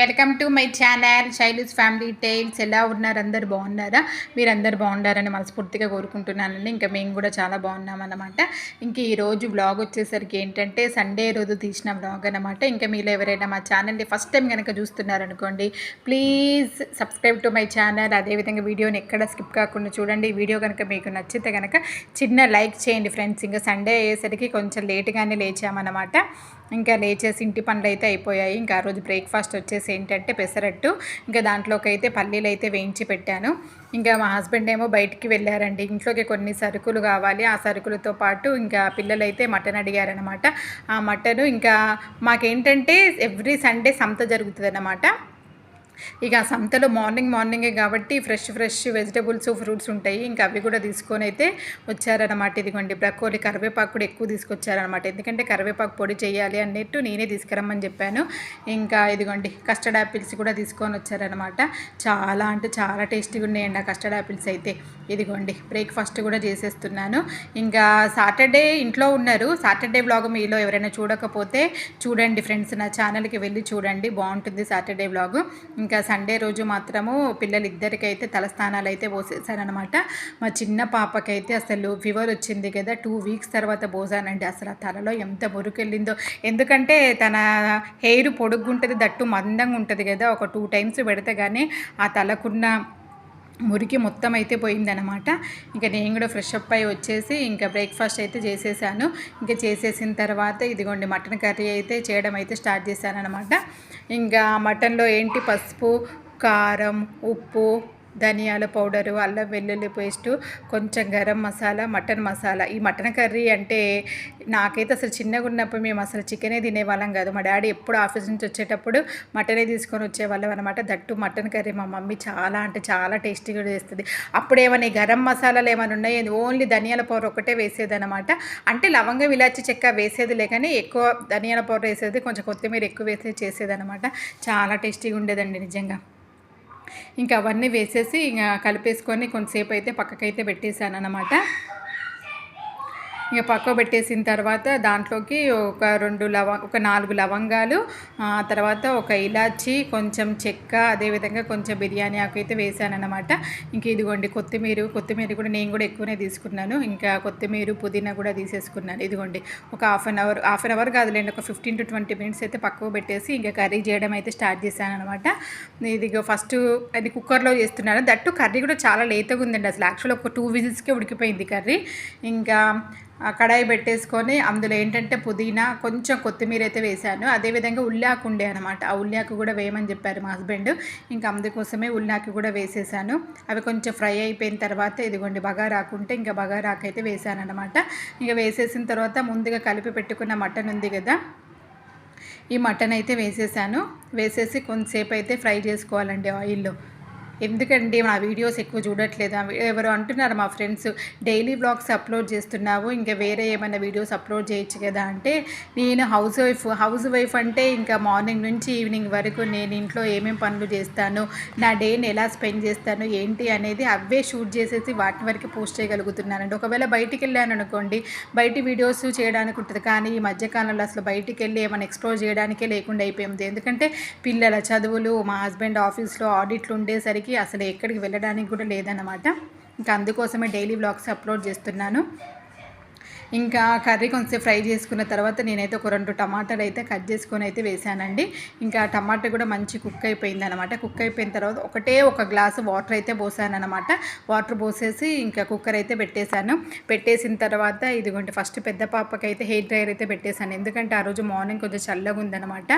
Welcome to my channel childs family tales. ఎలా ఉన్నారు? అందరు బాగున్నారా? మీరు అందరు బాగున్నారని మనస్ఫూర్తిగా కోరుకుంటున్నానండి. ఇంకా మేము కూడా చాలా బాగున్నాం అన్నమాట ఇంక ఈరోజు బ్లాగ్ వచ్చేసరికి ఏంటంటే సండే రోజు తీసిన బ్లాగ్ అనమాట ఇంకా మీరు ఎవరైనా మా ఛానల్ని ఫస్ట్ టైం కనుక చూస్తున్నారనుకోండి please subscribe to my channel అదేవిధంగా వీడియోని ఎక్కడ స్కిప్ కాకుండా చూడండి. ఈ వీడియో కనుక మీకు నచ్చితే కనుక చిన్న లైక్ చేయండి ఫ్రెండ్స్. ఇంకా సండే అయ్యేసరికి కొంచెం లేట్గానే లేచామన్నమాట. ఇంకా లేచేసి ఇంటి పనులు అయితే అయిపోయాయి. ఇంకా ఆ రోజు బ్రేక్ఫాస్ట్ వచ్చేసి ఏంటంటే పెసరట్టు. ఇంకా దాంట్లోకి అయితే పల్లీలు అయితే వేయించి పెట్టాను. ఇంకా మా హస్బెండ్ ఏమో బయటికి వెళ్ళారండి. ఇంట్లోకి కొన్ని సరుకులు కావాలి. ఆ సరుకులతో పాటు ఇంకా పిల్లలు అయితే మటన్ అడిగారనమాట ఆ మటన్ ఇంకా మాకేంటంటే ఎవ్రీ సండే సంత జరుగుతుంది అన్నమాట ఇక ఆ సంతలో మార్నింగ్ మార్నింగే కాబట్టి ఫ్రెష్ ఫ్రెష్ వెజిటబుల్స్ ఫ్రూట్స్ ఉంటాయి. ఇంకా అవి కూడా తీసుకొని అయితే వచ్చారనమాట ఇదిగోండి బ్రకోలి కరివేపాకు కూడా ఎక్కువ తీసుకొచ్చారనమాట ఎందుకంటే కరివేపాకు పొడి చేయాలి అన్నట్టు నేనే తీసుకురమ్మని చెప్పాను. ఇంకా ఇదిగోండి కస్టర్డ్ యాపిల్స్ కూడా తీసుకొని వచ్చారనమాట చాలా అంటే చాలా టేస్టీగా ఉన్నాయండి ఆ కస్టర్డ్ యాపిల్స్ అయితే. ఇదిగోండి బ్రేక్ఫాస్ట్ కూడా చేసేస్తున్నాను. ఇంకా సాటర్డే ఇంట్లో ఉన్నారు. సాటర్డే బ్లాగ్ మీలో ఎవరైనా చూడకపోతే చూడండి ఫ్రెండ్స్ నా ఛానల్కి వెళ్ళి చూడండి. బాగుంటుంది సాటర్డే బ్లాగ్ ఇంకా సండే రోజు మాత్రము పిల్లలిద్దరికైతే తలస్నానాలు అయితే పోసేసారనమాట మా చిన్న పాపకైతే అసలు ఫీవర్ వచ్చింది కదా టూ వీక్స్ తర్వాత పోసానండి. అసలు ఆ తలలో ఎంత మురుకెళ్ళిందో. ఎందుకంటే తన హెయిర్ పొడుగ్గుంటుంది దట్టు మందంగా ఉంటుంది కదా ఒక టూ టైమ్స్ పెడితే కానీ ఆ తలకున్న మురికి మొత్తం అయితే పోయిందనమాట ఇంకా నేను కూడా ఫ్రెష్ అప్ అయి వచ్చేసి ఇంకా బ్రేక్ఫాస్ట్ అయితే చేసేసాను. ఇంకా చేసేసిన తర్వాత ఇదిగోండి మటన్ కర్రీ అయితే చేయడం అయితే స్టార్ట్ చేశాను అనమాట ఇంకా మటన్లో ఏంటి? పసుపు కారం ఉప్పు ధనియాల పౌడరు అల్లం వెల్లుల్లి పేస్టు కొంచెం గరం మసాలా మటన్ మసాలా. ఈ మటన్ కర్రీ అంటే నాకైతే అసలు చిన్నగా ఉన్నప్పుడు మేము అసలు చికెనే తినేవాళ్ళం కాదు. మా డాడీ ఎప్పుడు ఆఫీస్ నుంచి వచ్చేటప్పుడు మటనే తీసుకొని వచ్చేవాళ్ళం అనమాట దట్టు మటన్ కర్రీ మా మమ్మీ చాలా అంటే చాలా టేస్టీగా చేస్తుంది. అప్పుడు ఏమైనా గరం మసాలాలు ఏమైనా ఉన్నాయి? ఓన్లీ ధనియాల పౌడర్ ఒకటే వేసేదనమాట అంటే లవంగం ఇలాచి చెక్క వేసేదిలే కానీ ఎక్కువ ధనియాల పౌడర్ వేసేది కొంచెం కొత్తిమీర ఎక్కువ వేసేది చేసేదనమాట చాలా టేస్టీగా ఉండేదండి నిజంగా. ఇంకా అవన్నీ వేసేసి ఇంకా కలిపేసుకొని కొంతసేపు అయితే పక్కకైతే పెట్టేశాను అనమాట ఇక పక్క పెట్టేసిన తర్వాత దాంట్లోకి ఒక రెండు లవ ఒక నాలుగు లవంగాలు తర్వాత ఒక ఇలాచి కొంచెం చెక్క అదేవిధంగా కొంచెం బిర్యానీ ఆకు అయితే వేసానమాట ఇంక ఇదిగోండి కొత్తిమీర కొత్తిమీర కూడా నేను కూడా ఎక్కువనే తీసుకున్నాను. ఇంకా కొత్తిమీర పుదీనా కూడా తీసేసుకున్నాను. ఇదిగోండి ఒక half an hour half an hour కాదులేండి ఒక ఫిఫ్టీన్ టు ట్వంటీ మినిట్స్ అయితే పక్కకు పెట్టేసి ఇంకా కర్రీ చేయడం అయితే స్టార్ట్ చేశాను అనమాట ఇది ఫస్ట్ అది కుక్కర్లో చేస్తున్నాను. దట్టు కర్రీ కూడా చాలా లేతగా ఉందండి అసలు యాక్చువల్ ఒక టూ విజిల్స్కే ఉడికిపోయింది కర్రీ. ఇంకా కడాయి పెట్టేసుకొని అందులో ఏంటంటే పుదీనా కొంచెం కొత్తిమీర అయితే వేశాను. అదేవిధంగా ఉల్లాకు ఉండే అనమాట ఆ ఉల్లాకు కూడా వేయమని చెప్పారు మా హస్బెండ్. ఇంకా అందుకోసమే ఉల్లాకు కూడా వేసేసాను. అవి కొంచెం ఫ్రై అయిపోయిన తర్వాత ఇదిగోండి బగారాకుంటే ఇంకా బగారాకు అయితే వేసాను అనమాట ఇంకా వేసేసిన తర్వాత ముందుగా కలిపి పెట్టుకున్న మటన్ ఉంది కదా ఈ మటన్ అయితే వేసేసాను. వేసేసి కొంతసేపు అయితే ఫ్రై చేసుకోవాలండి ఆయిల్లో. ఎందుకండి మా వీడియోస్ ఎక్కువ చూడట్లేదు. ఎవరు అంటున్నారు మా ఫ్రెండ్స్ డైలీ బ్లాగ్స్ అప్లోడ్ చేస్తున్నావు ఇంకా వేరే ఏమైనా వీడియోస్ అప్లోడ్ చేయొచ్చు కదా? అంటే నేను హౌస్ వైఫ్ హౌస్ వైఫ్ అంటే ఇంకా మార్నింగ్ నుంచి ఈవినింగ్ వరకు నేను ఇంట్లో ఏమేమి పనులు చేస్తాను నా డేని ఎలా స్పెండ్ చేస్తాను ఏంటి అనేది అవే షూట్ చేసేసి వాటి వరకు పోస్ట్ చేయగలుగుతున్నానండి. ఒకవేళ బయటికి వెళ్ళాను అనుకోండి బయట వీడియోస్ చేయడానికి ఉంటుంది. కానీ ఈ మధ్యకాలంలో అసలు బయటికి వెళ్ళి ఏమైనా ఎక్స్ప్లోర్ చేయడానికే లేకుండా అయిపోయింది. ఎందుకంటే పిల్లల చదువులు మా హస్బెండ్ ఆఫీస్లో ఆడిట్లు ఉండేసరికి అసలు ఎక్కడికి వెళ్ళడానికి కూడా లేదన్నమాట. ఇంకా అందుకోసమే డైలీ బ్లాగ్స్ అప్లోడ్ చేస్తున్నాను. ఇంకా కర్రీ కొంచెం ఫ్రై చేసుకున్న తర్వాత నేనైతే ఒక రెండు టమాటాలు అయితే కట్ చేసుకొని అయితే వేసానండి. ఇంకా టమాటా కూడా మంచి కుక్ అయిపోయింది అనమాట కుక్ అయిపోయిన తర్వాత ఒకటే ఒక గ్లాసు వాటర్ అయితే పోసానమాట వాటర్ పోసేసి ఇంకా కుక్కర్ అయితే పెట్టేశాను. పెట్టేసిన తర్వాత ఇదిగోండి ఫస్ట్ పెద్ద పాపకి అయితే హెయిర్ డ్రైయర్ అయితే పెట్టేశాను. ఎందుకంటే ఆ రోజు మార్నింగ్ కొంచెం చల్లగా ఉందనమాట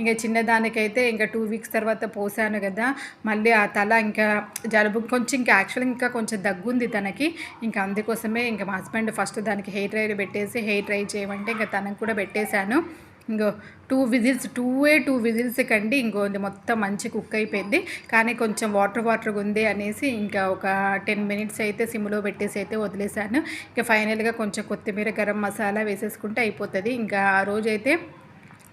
ఇంకా చిన్నదానికైతే ఇంకా టూ వీక్స్ తర్వాత పోసాను కదా. మళ్ళీ ఆ తల ఇంకా జలుబు కొంచెం ఇంకా యాక్చువల్ ఇంకా కొంచెం దగ్గుంది తనకి. ఇంకా అందుకోసమే ఇంకా మా హస్బెండ్ ఫస్ట్ దానికి హెయిర్ డ్రైయర్ పెట్టేసి హెయిర్ డ్రై చేయమంటే ఇంకా తనకు కూడా పెట్టేశాను. ఇంకో two whistles two a two whistles కండి ఇంకో మొత్తం మంచి కుక్ అయిపోయింది. కానీ కొంచెం వాటర్ వాటర్గా ఉంది అనేసి ఇంకా ఒక టెన్ మినిట్స్ అయితే సిమ్లో పెట్టేసి అయితే వదిలేశాను. ఇంకా ఫైనల్గా కొంచెం కొత్తిమీర గరం మసాలా వేసేసుకుంటే అయిపోతుంది. ఇంకా ఆ రోజైతే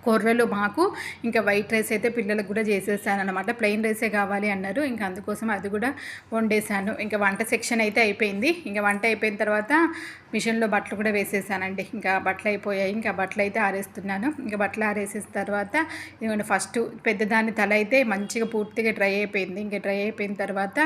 కొర్రలు మాకు ఇంకా వైట్ రైస్ అయితే పిల్లలకు కూడా చేసేసాను అనమాట ప్లెయిన్ రైసే కావాలి అన్నారు. ఇంకా అందుకోసం అది కూడా వండేశాను. ఇంకా వంట సెక్షన్ అయితే అయిపోయింది. ఇంకా వంట అయిపోయిన తర్వాత మిషన్లో బట్టలు కూడా వేసేసానండి. ఇంకా బట్టలు అయిపోయాయి. ఇంకా బట్టలు అయితే ఆరేస్తున్నాను. ఇంకా బట్టలు ఆరేసిన తర్వాత ఇదిగోండి ఫస్ట్ పెద్దదాని తల అయితే మంచిగా పూర్తిగా డ్రై అయిపోయింది. ఇంకా డ్రై అయిపోయిన తర్వాత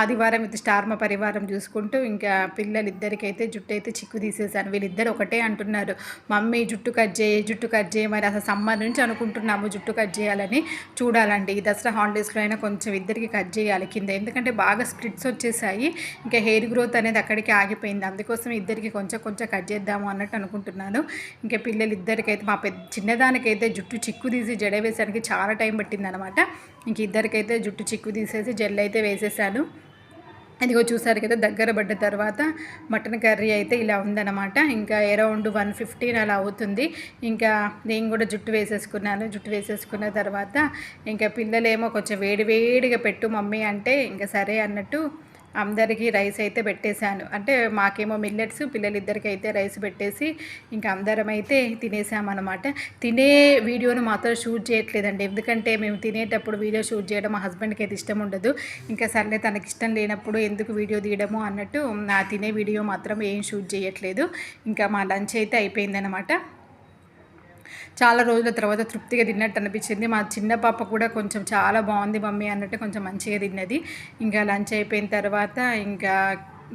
ఆదివారం ఇది స్టార్మ పరివారం చూసుకుంటూ ఇంకా పిల్లలిద్దరికైతే జుట్టు అయితే చిక్కు తీసేసాను. వీళ్ళిద్దరు ఒకటే అంటున్నారు. మమ్మీ జుట్టు కట్ చేయి జుట్టు కట్ చేయి మరి అసలు సమ్మర్ నుంచి అనుకుంటున్నాము జుట్టు కట్ చేయాలని. చూడాలండి. ఈ దసరా హాలిడేస్లో అయినా కొంచెం ఇద్దరికి కట్ చేయాలి కింద. ఎందుకంటే బాగా స్ప్లిట్స్ వచ్చేసాయి. ఇంకా హెయిర్ గ్రోత్ అనేది అక్కడికి ఆగిపోయింది. అందుకోసం ఇద్దరికి కొంచెం కొంచెం కట్ చేద్దాము అన్నట్టు అనుకుంటున్నాను. ఇంకా పిల్లలు ఇద్దరికైతే మా పెద్ద చిన్నదానికైతే జుట్టు చిక్కు తీసి జడ వేసానికి చాలా టైం పట్టింది అనమాట ఇంక ఇద్దరికైతే జుట్టు చిక్కు తీసేసి జెల్ అయితే వేసేసాను. ఇదిగో చూసారు కదా దగ్గర పడ్డ తర్వాత మటన్ కర్రీ అయితే ఇలా ఉందన్నమాట. ఇంకా అరౌండ్ వన్ ఫిఫ్టీన్ అలా అవుతుంది. ఇంకా నేను కూడా జుట్టు వేసేసుకున్నాను. జుట్టు వేసేసుకున్న తర్వాత ఇంకా పిల్లలేమో కొంచెం వేడి వేడిగా పెట్టు మమ్మీ అంటే ఇంకా సరే అన్నట్టు అందరికీ రైస్ అయితే పెట్టేశాను. అంటే మాకేమో మిల్లెట్స్ పిల్లలిద్దరికి అయితే రైస్ పెట్టేసి ఇంకా అందరం అయితే తినేసామన్నమాట. తినే వీడియోను మాత్రం షూట్ చేయట్లేదండి. ఎందుకంటే మేము తినేటప్పుడు వీడియో షూట్ చేయడం మా హస్బెండ్కి అయితే ఇష్టం ఉండదు. ఇంకా సర్లే తనకి ఇష్టం లేనప్పుడు ఎందుకు వీడియో తీయడము అన్నట్టు నా తినే వీడియో మాత్రం ఏం షూట్ చేయట్లేదు. ఇంకా మా లంచ్ అయితే అయిపోయిందనమాట చాలా రోజుల తర్వాత తృప్తిగా తిన్నట్టు అనిపించింది. మా చిన్న పాప కూడా కొంచెం చాలా బాగుంది మమ్మీ అన్నట్టు కొంచెం మంచిగా తిన్నది. ఇంకా లంచ్ అయిపోయిన తర్వాత ఇంకా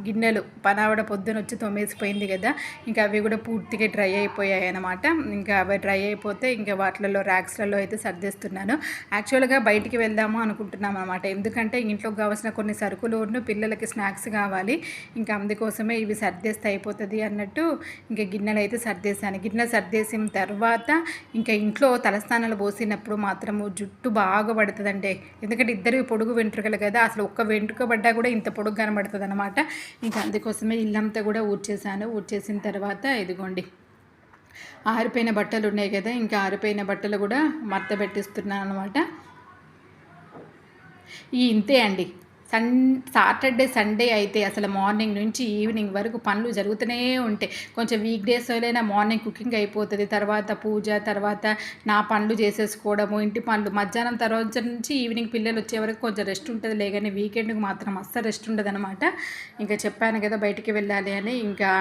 గిన్నెలు పనావిడ పొద్దున వచ్చి తొమ్మేసిపోయింది కదా ఇంకా అవి కూడా పూర్తిగా డ్రై అయిపోయాయి అనమాట ఇంకా అవి డ్రై అయిపోతే ఇంకా వాటిలలో ర్యాక్స్లలో అయితే సర్దేస్తున్నాను. యాక్చువల్గా బయటికి వెళ్దాము అనుకుంటున్నాం అనమాట ఎందుకంటే ఇంట్లోకి కావాల్సిన కొన్ని సరుకులు పిల్లలకి స్నాక్స్ కావాలి. ఇంకా అందుకోసమే ఇవి సర్దేస్తే అయిపోతుంది అన్నట్టు ఇంకా గిన్నెలు అయితే సర్దేశాను. గిన్నె సర్దేసిన తర్వాత ఇంకా ఇంట్లో తలస్నానాలు పోసినప్పుడు మాత్రము జుట్టు బాగా పడుతుందండి. ఎందుకంటే ఇద్దరు పొడుగు వెంట్రుకలు కదా అసలు ఒక్క వెంట్రుక పడ్డా కూడా ఇంత పొడుగు కనబడుతుంది అనమాట ఇంకా అందుకోసమే ఇల్లంతా కూడా ఊడ్చేసాను ఊడ్చేసిన తర్వాత ఇదిగోండి. ఆరిపోయిన బట్టలు ఉన్నాయి కదా ఇంకా ఆరిపోయిన బట్టలు కూడా మర్త పెట్టిస్తున్నాను అనమాట ఈ ఇంతే అండి. సన్ సాటర్డే సండే అయితే అసలు మార్నింగ్ నుంచి ఈవినింగ్ వరకు పనులు జరుగుతూనే ఉంటాయి. కొంచెం వీక్ డేస్లోనైనా మార్నింగ్ కుకింగ్ అయిపోతుంది. తర్వాత పూజ తర్వాత నా పనులు చేసేసుకోవడము ఇంటి పనులు. మధ్యాహ్నం తర్వాత నుంచి ఈవినింగ్ పిల్లలు వచ్చే వరకు కొంచెం రెస్ట్ ఉంటుంది. లేదని వీకెండ్కి మాత్రం అస్సలు రెస్ట్ ఉండదు అనమాట ఇంకా చెప్పాను కదా బయటికి వెళ్ళాలి అని. ఇంకా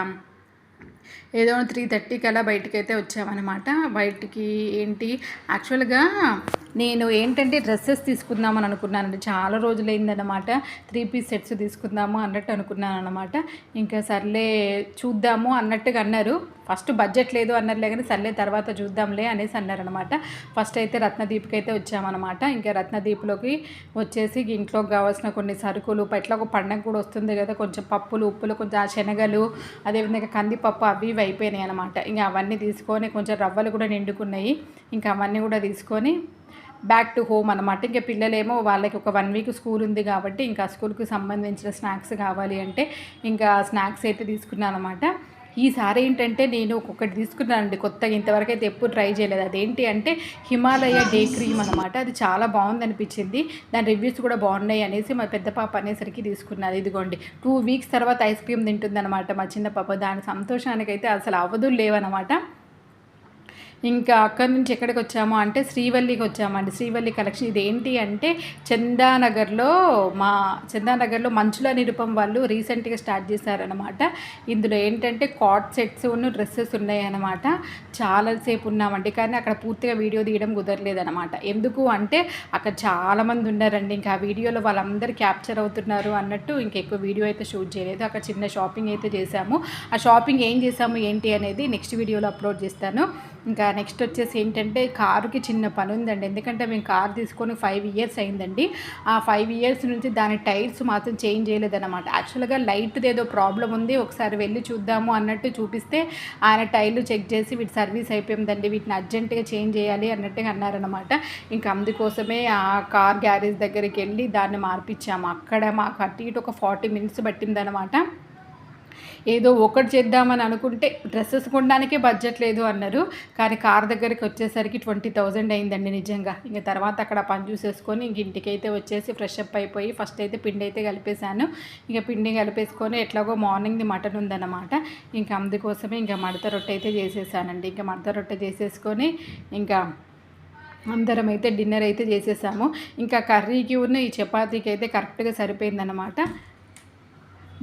ఏదో త్రీ థర్టీకి అలా బయటికి అయితే వచ్చామన్నమాట. బయటికి ఏంటి? యాక్చువల్గా నేను ఏంటంటే డ్రెస్సెస్ తీసుకుందామని అనుకున్నానండి. చాలా రోజులైందనమాట త్రీ పీస్ సెట్స్ తీసుకుందాము అన్నట్టు అనుకున్నాను అనమాట ఇంకా సర్లే చూద్దాము అన్నట్టుగా అన్నారు. ఫస్ట్ బడ్జెట్ లేదు అన్నారులే కానీ సర్లే తర్వాత చూద్దాంలే అనేసి అన్నారనమాట ఫస్ట్ అయితే రత్నదీప్కి అయితే వచ్చామన్నమాట. ఇంకా రత్నదీప్లోకి వచ్చేసి ఇంట్లోకి కావాల్సిన కొన్ని సరుకులు ఇట్లా ఒక పండగ కూడా వస్తుంది కదా కొంచెం పప్పులు ఉప్పులు కొంచెం ఆ శనగలు అదేవిధంగా కందిపప్పు అవి ఇవి అయిపోయినాయి అనమాట ఇంకా అవన్నీ తీసుకొని కొంచెం రవ్వలు కూడా నిండుకున్నాయి. ఇంకా అవన్నీ కూడా తీసుకొని బ్యాక్ టు హోమ్ అనమాట ఇంకా పిల్లలేమో వాళ్ళకి ఒక వన్ వీక్ స్కూల్ ఉంది కాబట్టి ఇంకా స్కూల్కి సంబంధించిన స్నాక్స్ కావాలి అంటే ఇంకా స్నాక్స్ అయితే తీసుకున్నాను అనమాట ఈసారి ఏంటంటే నేను ఒక్కొక్కటి తీసుకున్నానండి. కొత్తగా ఇంతవరకు అయితే ఎప్పుడు ట్రై చేయలేదు. అదేంటి అంటే హిమాలయ డే క్రీమ్ అనమాట అది చాలా బాగుంది అనిపించింది. దాని రివ్యూస్ కూడా బాగున్నాయి అనేసి మా పెద్ద పాప అనేసరికి తీసుకున్నారు. ఇదిగోండి. టూ వీక్స్ తర్వాత ఐస్ క్రీమ్ తింటుందన్నమాట మా చిన్న పాప. దాని సంతోషానికైతే అసలు అవధులు లేవన్నమాట. ఇంకా అక్కడి నుంచి ఎక్కడికి వచ్చాము అంటే శ్రీవల్లికి వచ్చామండి. శ్రీవల్లి కలెక్షన్ ఇది ఏంటి అంటే చందానగర్లో మా చందానగర్లో మంచుల నిరుపం వాళ్ళు రీసెంట్గా స్టార్ట్ చేశారనమాట ఇందులో ఏంటంటే కాట్ సెట్స్ ఉన్న డ్రెస్సెస్ ఉన్నాయన్నమాట. చాలాసేపు ఉన్నామండి. కానీ అక్కడ పూర్తిగా వీడియో తీయడం కుదరలేదనమాట ఎందుకు అంటే అక్కడ చాలామంది ఉన్నారండి. ఇంకా ఆ వీడియోలో వాళ్ళందరూ క్యాప్చర్ అవుతున్నారు అన్నట్టు ఇంకెక్కువ వీడియో అయితే షూట్ చేయలేదు. అక్కడ చిన్న షాపింగ్ అయితే చేశాము. ఆ షాపింగ్ ఏం చేశాము ఏంటి అనేది నెక్స్ట్ వీడియోలో అప్లోడ్ చేస్తాను. ఇంకా నెక్స్ట్ వచ్చేసి ఏంటంటే కారుకి చిన్న పని ఉందండి ఎందుకంటే మేము కారు తీసుకొని ఫైవ్ ఇయర్స్ అయిందండి. ఆ ఫైవ్ ఇయర్స్ నుంచి దాని టైర్స్ మాత్రం చేంజ్ చేయలేదన్నమాట. యాక్చువల్గా లైట్ది ఏదో ప్రాబ్లం ఉంది. ఒకసారి వెళ్ళి చూద్దాము అన్నట్టు చూపిస్తే ఆయన టైర్లు చెక్ చేసి వీటి సర్వీస్ అయిపోయిందండి. వీటిని అర్జెంటుగా చేంజ్ చేయాలి అన్నట్టుగా అన్నారనమాట ఇంకా అందుకోసమే ఆ కార్ గ్యారేజ్ దగ్గరికి వెళ్ళి దాన్ని మార్పించాము. అక్కడ మాకు అటు ఇటు ఒక ఫార్టీ మినిట్స్ పట్టిందనమాట ఏదో ఒకటి చేద్దామని అనుకుంటే డ్రెస్సెస్ కొనడానికే బడ్జెట్ లేదు అన్నారు. కానీ కార్ దగ్గరికి వచ్చేసరికి ట్వంటీ థౌజండ్ అయిందండి నిజంగా. ఇంక తర్వాత అక్కడ పని చూసేసుకొని ఇంక ఇంటికైతే వచ్చేసి ఫ్రెష్ అప్ అయిపోయి ఫస్ట్ అయితే పిండి అయితే కలిపేశాను. ఇక పిండి కలిపేసుకొని ఎట్లాగో మార్నింగ్ది మటన్ ఉందన్నమాట. ఇంకా అందుకోసమే ఇంకా మడత రొట్టె అయితే చేసేసానండి. ఇంకా మడత రొట్టె చేసేసుకొని ఇంకా అందరం అయితే డిన్నర్ అయితే చేసేసాము. ఇంకా కర్రీకి ఉన్న ఈ చపాతీకి అయితే కరెక్ట్గా సరిపోయిందన్నమాట.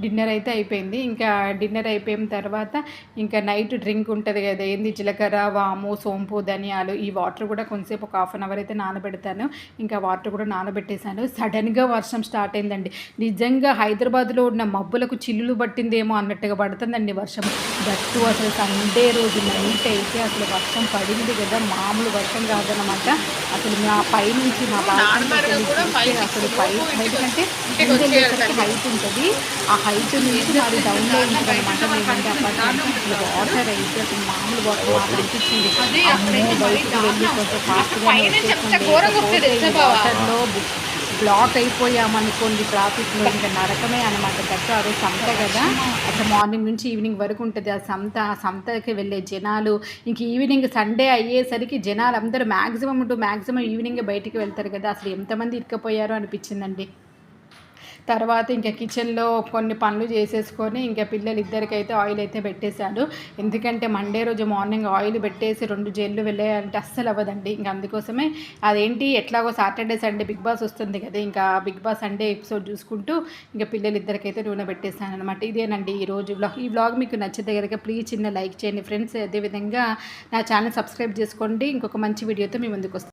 డిన్నర్ అయితే అయిపోయింది. ఇంకా డిన్నర్ అయిపోయిన తర్వాత ఇంకా నైట్ డ్రింక్ ఉంటుంది కదా ఏంది జీలకర్ర వాము సోంపు ధనియాలు ఈ వాటర్ కూడా కొంతసేపు ఒక హాఫ్ అన్ అవర్ అయితే నానబెడతాను. ఇంకా వాటర్ కూడా నానబెట్టేశాను. సడన్గా వర్షం స్టార్ట్ అయిందండి. నిజంగా హైదరాబాద్లో ఉన్న మబ్బులకు చిల్లులు పట్టిందేమో అన్నట్టుగా పడుతుందండి వర్షం. దట్టు అసలు సండే రోజు నైట్ అయితే అసలు వర్షం పడింది కదా మామూలు వర్షం కాదనమాట అసలు మా పై నుంచి మా బాల్కనీ అసలు పై హైట్ కంటే హైట్ ఉంటుంది. ఆ హైట్ నుంచి మాది డౌన్లో ఉంటుంది అనమాట మేమంటే అపార్ట్మెంట్ వాటర్ అయితే అసలు మామూలు వాటర్ మాకు అనిపించింది. అమ్మో బయటకు వెళ్ళి కొంచెం ఫాస్ట్గా వాటర్లో బ్లాక్ అయిపోయామనుకోండి ట్రాఫిక్లో ఇంకా నరకమే అనమాట దట్టు ఆ రోజు సంత కదా. అట్లా మార్నింగ్ నుంచి ఈవినింగ్ వరకు ఉంటుంది. ఆ సంత ఆ సంతకి వెళ్ళే జనాలు ఇంక ఈవినింగ్ సండే అయ్యేసరికి జనాలు అందరూ మ్యాక్సిమం టు మ్యాక్సిమం ఈవినింగ్ బయటికి వెళ్తారు కదా. అసలు ఎంతమంది ఇరుక్కపోయారో అనిపించిందండి. తర్వాత ఇంకా కిచెన్లో కొన్ని పనులు చేసేసుకొని ఇంకా పిల్లలు ఇద్దరికైతే ఆయిల్ అయితే పెట్టేశాడు. ఎందుకంటే మండే రోజు మార్నింగ్ ఆయిల్ పెట్టేసి రెండు జైళ్ళు వెళ్ళాయంటే అస్సలు అవ్వదండి. ఇంకా అందుకోసమే అదేంటి? ఎట్లాగో సాటర్డే సండే బిగ్ బాస్ వస్తుంది కదా ఇంకా బిగ్ బాస్ సండే ఎపిసోడ్ చూసుకుంటూ ఇంకా పిల్లలు ఇద్దరికైతే నూనె పెట్టేశాను అనమాట ఇదేనండి ఈ రోజు బ్లాగ్ ఈ బ్లాగ్ మీకు నచ్చితే కనుక ప్లీజ్ చిన్న లైక్ చేయండి. ఫ్రెండ్స్ అదేవిధంగా నా ఛానల్ సబ్స్క్రైబ్ చేసుకోండి. ఇంకొక మంచి వీడియోతో మీ ముందుకు వస్తాను